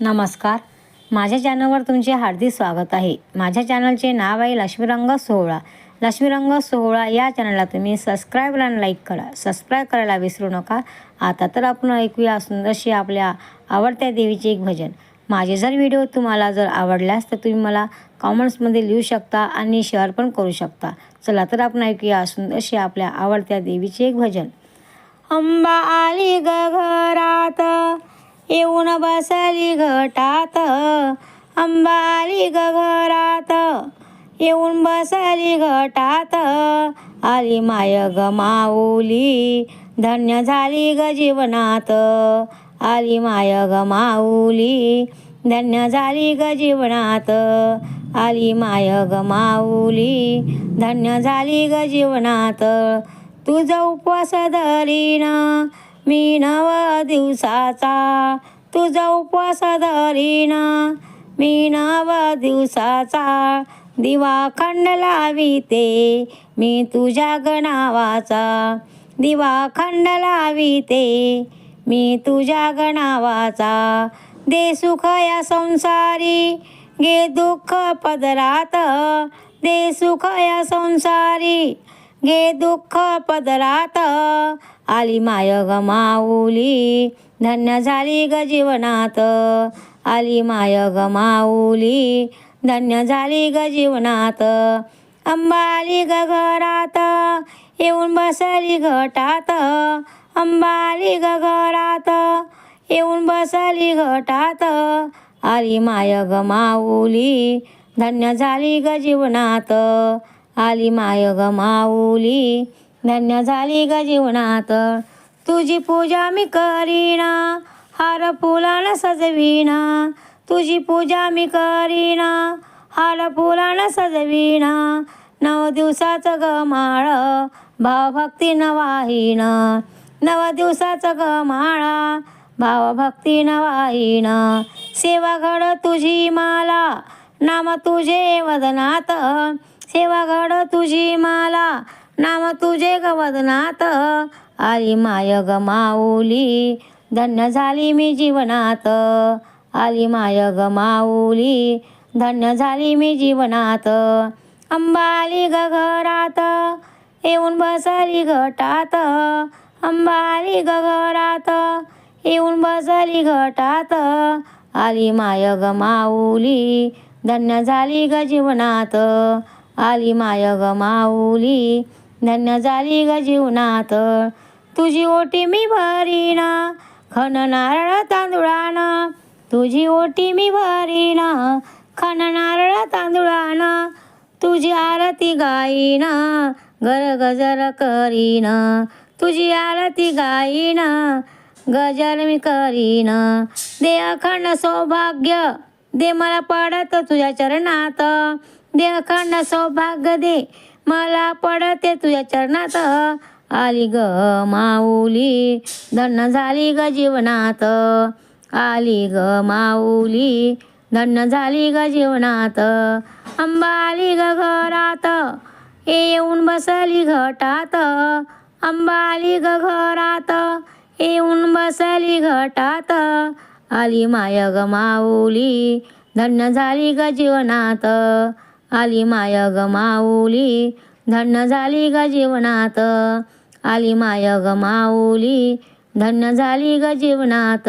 नमस्कार. माझ्या चॅनलवर तुमचे हार्दिक स्वागत आहे. माझ्या चॅनलचे नाव आहे लक्ष्मीरंग सोहळा. लक्ष्मीरंग सोहळा या चॅनलला तुम्ही सबस्क्राईब आणि लाईक करा. सबस्क्राईब करायला विसरू नका. आता तर आपण ऐकूया सुंदरशी आपल्या आवडत्या देवीचे एक भजन. माझे जर व्हिडिओ तुम्हाला जर आवडल्यास तर तुम्ही मला कॉमेंट्समध्ये लिहू शकता आणि शेअर पण करू शकता. चला तर आपण ऐकूया सुंदरशी आपल्या आवडत्या देवीचे एक भजन. अंबा आली ग घरात. येऊन बसली घटात अंबाली ग घरात. येऊन बसली घटात आली माय ग माऊली. धन्य झाली ग जीवनात आली माय ग माऊली. धन्य झाली ग जीवनात आली माय ग माऊली. धन्य झाली ग जीवनात तुझा उपवास धरीन मी नवा दिवसाचा तुझा उपवास धरीना. मी नवा दिवसाचा दिवा खंड लाविते मी तुझ्या गणावाचा. दिवा खंड लाविते मी तुझ्या गणावाचा. दे सुख या संसारी घे दुःख पदरात. दे सुख या संसारी घे दुःख पदरात. आली माय ग माऊली धन्य झाली ग जीवनात. आली माय ग माऊली धन्य झाली ग जीवनात. अंबाली ग घरात येऊन बसली घटात. अंबाली ग घरात येऊन बसली घटात. आली माय ग माऊली धन्य झाली ग जीवनात. आली माय ग माऊली. धन्य झाली ग जीवनात. तुझी पूजा मी करीना. हार फुलानं सजवीना. तुझी पूजा मी करीना. हार फुलानं सजवीना. नव दिवसाचं ग माळ. भावभक्तीनं वाहीन. नव दिवसाचं ग माळा. भावभक्तीनं वाहीन. सेवा घड तुझी माला. नाम तुझे वदनात. सेवा घड तुझी माला नाम तुझे गवदनात आली माय ग माऊली धन्य झाली मी जीवनात. आली माय ग माऊली धन्य झाली मी जीवनात. अंबाली ग घरात येऊन बसली घटात. अंबाली ग घरात येऊन बसली घटात. आली माय ग माऊली धन्य झाली ग जीवनात. आली माय ग माऊली. धन्य झाली ग जीवनात. तुझी ओटी मी भरीना. खन नारळ तांदुळाना. तुझी ओटी मी भरीना. खन नारळ तांदुळाना. तुझी आरती गाईना. गर गजर करीना. तुझी आरती गाईना. गजर मी करीना. दे अखंड सौभाग्य. दे मला पडत तुझ्या चरणात. दे अखंड सौभाग्य दे मला पडते तुझ्या चरणात. आली ग माऊली. धन्य झाली ग जीवनात. आली ग माऊली. धन्य झाली ग जीवनात. आंबा आली ग घरात. येऊन बसली घटात. आंबा आली ग घरात. येऊन बसली घटात. आली माय ग माऊली. धन्य झाली ग जीवनात. आली माय गमाऊली माऊली. धन्य झाली ग जीवनात. आली माय गमाऊली माऊली. धन्य झाली ग जीवनात.